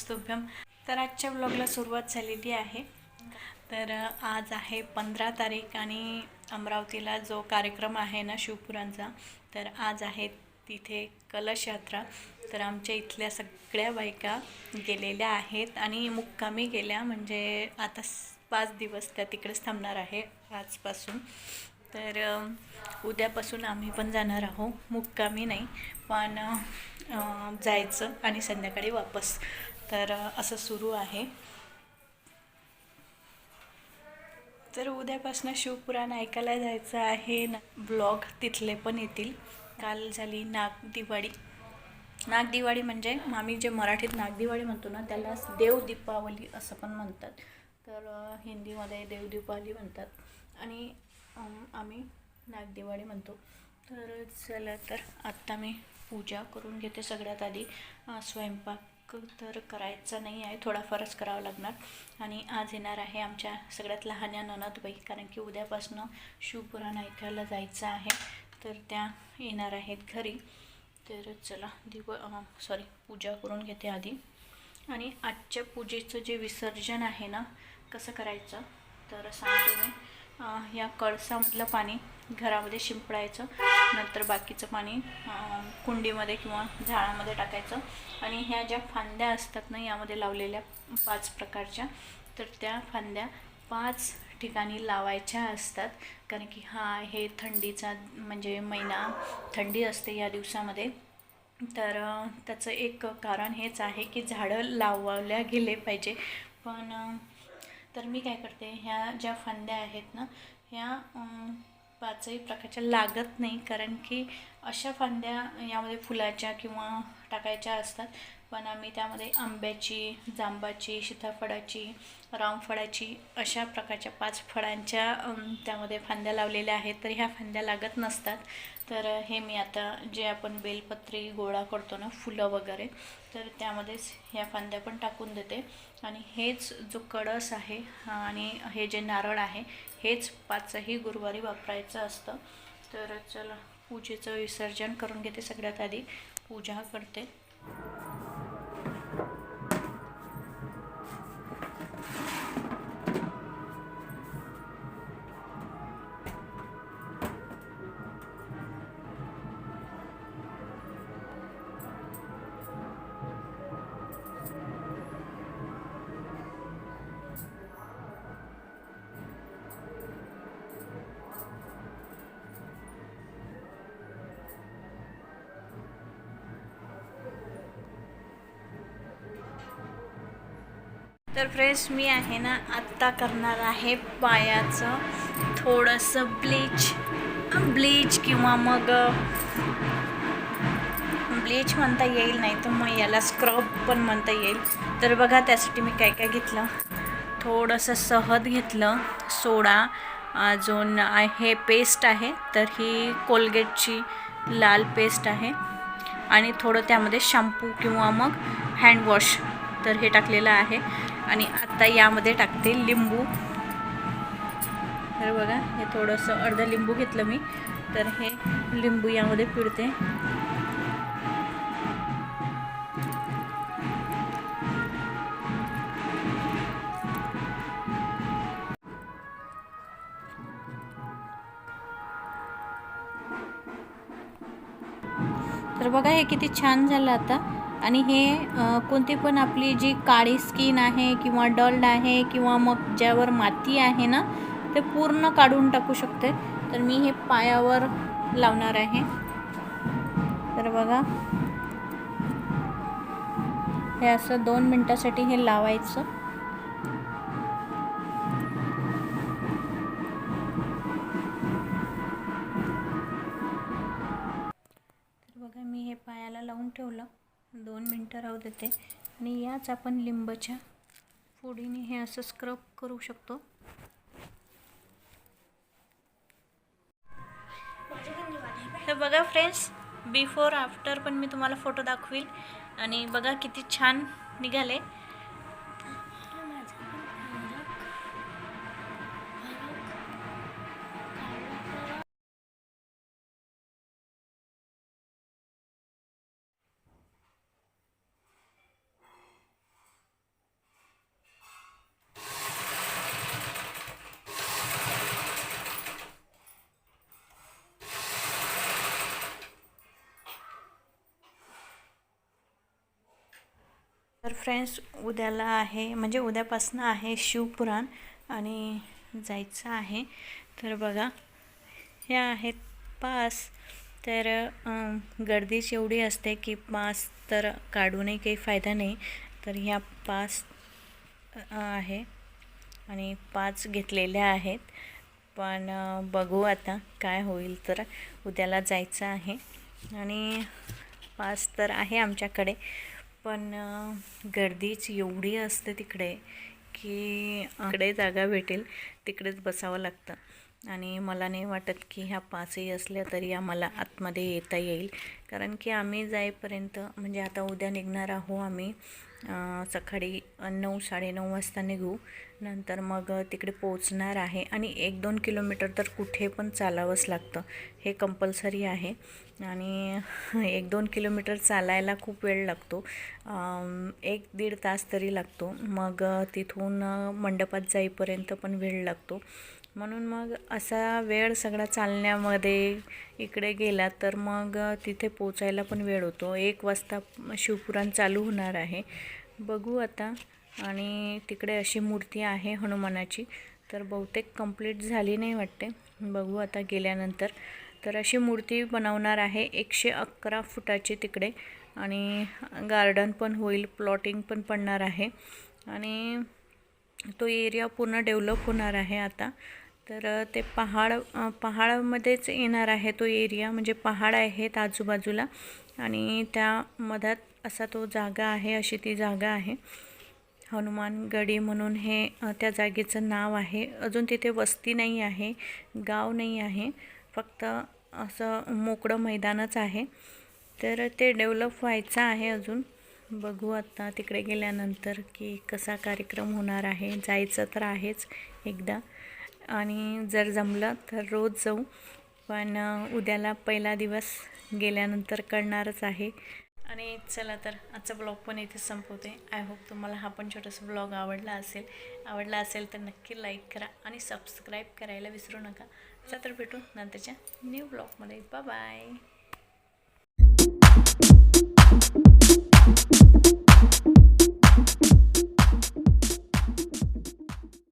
नमस्तुभ्यम तर आजच्या ब्लॉगला सुरुवात झालेली आहे. तर आज आहे पंधरा तारीख आणि अमरावतीला जो कार्यक्रम आहे ना शिवपुरांचा तर आज आहे तिथे कलश यात्रा. तर आमच्या इथल्या सगळ्या बायका गेलेल्या आहेत आणि मुक्कामी गेल्या म्हणजे आता पाच दिवस त्या तिकडेच थांबणार आहे आजपासून. तर उद्यापासून आम्ही पण जाणार आहोत. मुक्कामी नाही पण जायचं आणि संध्याकाळी वापस तर असं सुरू आहे. तर उद्यापासून शिवपुराण ऐकायला जायचं आहे ना ब्लॉग तिथले पण येतील. काल झाली नाग दिवाळी. नाग दिवाळी म्हणजे आम्ही जे मराठीत नाग दिवाळी म्हणतो ना त्याला देव दीपावली असं पण म्हणतात. तर हिंदीमध्ये देव दीपावली म्हणतात. आणि आम्ही नाग दिवाळी म्हणतो. तर चला तर आत्ता मी पूजा करून घेते सगळ्यात आधी. स्वयंपाक तर करायचा नाही आहे थोडाफारच करावा लागणार. आणि आज येणार आहे आमच्या सगळ्यात लहान या ननदबाई कारण की उद्यापासनं शिवपुराण ऐकायला जायचं आहे. तर त्या येणार आहेत घरी. तर चला दिव सॉरी पूजा करून घेते आधी. आणि आजच्या पूजेचं जे विसर्जन आहे ना कसं करायचं? तर सांगते मी. या कळसामधलं पाणी. घरामध्ये शिंपडायचं नंतर बाकीचं पाणी कुंडीमध्ये किंवा झाडामध्ये टाकायचं. आणि ह्या ज्या फांद्या असतात ना यामध्ये लावलेल्या पाच प्रकारच्या तर त्या फांद्या पाच ठिकाणी लावायच्या असतात. कारण की हा हे थंडीचा म्हणजे महिना थंडी असते या दिवसामध्ये. तर त्याचं एक कारण हेच आहे की झाडं लावल्या गेले पाहिजे. पण तर मी काय करते ह्या ज्या फांद्या आहेत ना ह्या पाचही प्रकारच्या लागत नाही कारण की अशा फांद्या यामध्ये फुलाच्या किंवा टाकायच्या असतात. पण आम्ही त्यामध्ये आंब्याची जांबाची सीताफळाची रामफळाची अशा प्रकारच्या पाच फळांच्या त्यामध्ये फांद्या लावलेल्या आहेत. तर ह्या फांद्या लागत नसतात. तर हे मी आता जे आपण बेलपत्री गोळा करतो ना फुलं वगैरे तर त्यामध्येच ह्या फांद्या पण टाकून देते. आणि हेच जो कळस आहे आणि हे जे नारळ आहे हेच पाचही गुरुवारी वापरायचं असतं. तर चला पूजेचं विसर्जन करून घेते सगळ्यात आधी. पूजा करते. तर फ्रेंड्स मी आहे ना आत्ता करणार आहे पायाचं थोडंसं ब्लीच. ब्लीच किंवा मग ब्लीच म्हणता येईल नाही तर मग याला स्क्रब पण म्हणता येईल. तर बघा त्यासाठी मी काय काय घेतलं? थोडंसं सहद घेतलं सोडा. अजून हे पेस्ट आहे तर ही कोलगेटची लाल पेस्ट आहे. आणि थोडं त्यामध्ये शॅम्पू किंवा मग हँडवॉश तर हे टाकलेलं आहे. आणि आता यामध्ये टाकते लिंबू. तर बघा हे थोडंसं अर्धं लिंबू घेतलं मी. तर हे लिंबू यामध्ये पिळते. तर बघा हे किती छान झालं आता. आणि हे कोणती पण आपली जी काळी स्किन आहे किंवा डल्ड आहे किंवा मग ज्यावर माती आहे ना ते पूर्ण काढून टाकू शकते. तर मी हे पायावर लावणार आहे. तर बघा. हे असं दोन मिनटासाठी हे लावायचं. दोन मिनटं राहू देते. आणि याच आपण लिंबाच्या फोडीने हे असं स्क्रब करू शकतो. तर बघा फ्रेंड्स बिफोर आफ्टर पण मी तुम्हाला फोटो दाखवील. आणि बघा किती छान निघाले. तर फ्रेंड्स उद्याला आहे म्हणजे उद्यापासून आहे शिवपुराण आणि जायचं आहे. तर बघा ह्या आहेत पास. तर गर्दीच एवढी असते की पास तर काढूनही काही फायदा नाही. तर ह्या पास आहे आणि पाच घेतलेल्या आहेत. पण बघू आता काय होईल तर उद्याला जायचं आहे. आणि पास तर आहे आमच्याकडे. पण गर्दीच एवढी असते तिकडे की इकडे जागा भेटेल तिकडेच बसावं लागतं. आणि मला नाही वाटत की ह्या पाचही असल्या तरी आम्हाला आतमध्ये येता येईल. कारण की आम्ही जाईपर्यंत म्हणजे आता उद्या निघणार आहो आम्ही सकाळी नऊ साडेनऊ वाजता निघू. नंतर मग तिकडे पोचणार आहे. आणि एक दोन किलोमीटर तर कुठे पण चालावंच लागतं. हे कंपल्सरी आहे. आणि एक दोन किलोमीटर चालायला खूप वेळ लागतो. एक दीड तास तरी लागतो. मग तिथून मंडपात जाईपर्यंत पण वेळ लागतो. म्हणून मग असा वेळ सगळा चालण्यामध्ये इकडे गेला तर मग तिथे पोचायला पण वेळ होतो. एक वाजता शिवपुराण चालू होणार आहे. बघू आता. आणि तिकडे अशी मूर्ती आहे हनुमानाची. तर बहुतेक कंप्लीट झाली नाही वाटते. बघू आता गेल्यानंतर. तर अशी मूर्ती बनवणार आहे एकशे अकरा फुटाची तिकडे. आणि गार्डन पण होईल प्लॉटिंग पण पडणार आहे. आणि तो एरिया पूर्ण डेव्हलप होणार आहे आता. तर ते पहाड पहाडामध्येच येणार आहे तो एरिया म्हणजे पहाड आहेत आजूबाजूला. आणि त्या मधात असा तो जागा आहे अशी ती जागा आहे. हनुमानगडी म्हणून हे त्या जागेचं नाव आहे. अजून तिथे वस्ती नाही आहे गाव नाही आहे. फक्त असं मोकळं मैदानच आहे. तर ते डेव्हलप व्हायचं आहे अजून. बघू आत्ता तिकडे गेल्यानंतर की कसा कार्यक्रम होणार आहे. जायचं तर आहेच एकदा. आणि जर जमलं तर रोज जाऊ. पण उद्याला पहिला दिवस गेल्यानंतर कळणारच आहे. आणि चला तर आजचा ब्लॉग पण इथे संपवते. आय होप तुम्हाला हा पण छोटासा ब्लॉग आवडला असेल. आवडला असेल तर नक्की लाईक करा आणि सबस्क्राईब करायला विसरू नका. चला तर भेटू नंतरच्या न्यू ब्लॉगमध्ये बाय